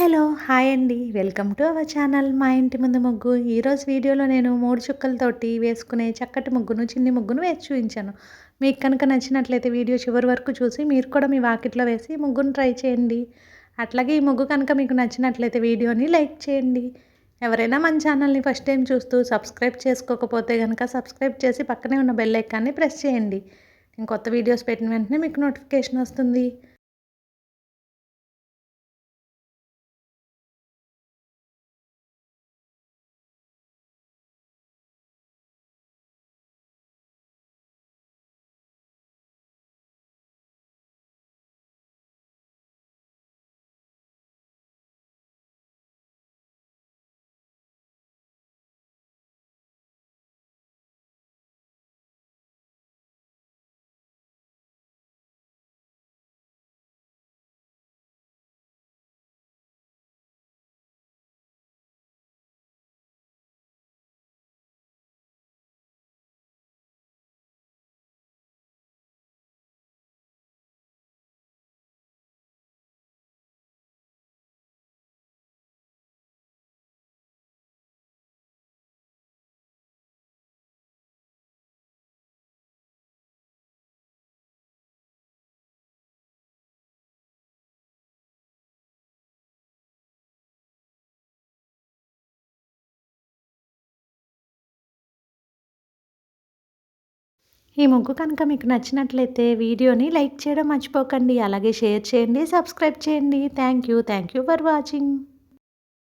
Hello hi అండి. Welcome to our channel మా ఇంటి ముందు ముగ్గు. ఈరోజు వీడియోలో నేను మూడు చుక్కలతోటి వేసుకునే చక్కటి ముగ్గును చిన్ని ముగ్గును వేసి చూపించాను. మీకు కనుక నచ్చినట్లయితే వీడియో చివరి వరకు చూసి మీరు కూడా మీ వాకిట్లో వేసి ముగ్గును ట్రై చేయండి. అట్లాగే ఈ ముగ్గు కనుక మీకు నచ్చినట్లయితే వీడియోని లైక్ చేయండి. ఎవరైనా మన ఛానల్ని ఫస్ట్ టైం చూస్తూ సబ్స్క్రైబ్ చేసుకోకపోతే కనుక సబ్స్క్రైబ్ చేసి పక్కనే ఉన్న బెల్ ఐకాన్ని ప్రెస్ చేయండి. నేను కొత్త వీడియోస్ పెట్టిన వెంటనే మీకు నోటిఫికేషన్ వస్తుంది. ఈ ముగ్గు కనుక మీకు నచ్చినట్లయితే వీడియోని లైక్ చేయడం మర్చిపోకండి అలాగే షేర్ చేయండి సబ్స్క్రైబ్ చేయండి. Thank you thank you for watching.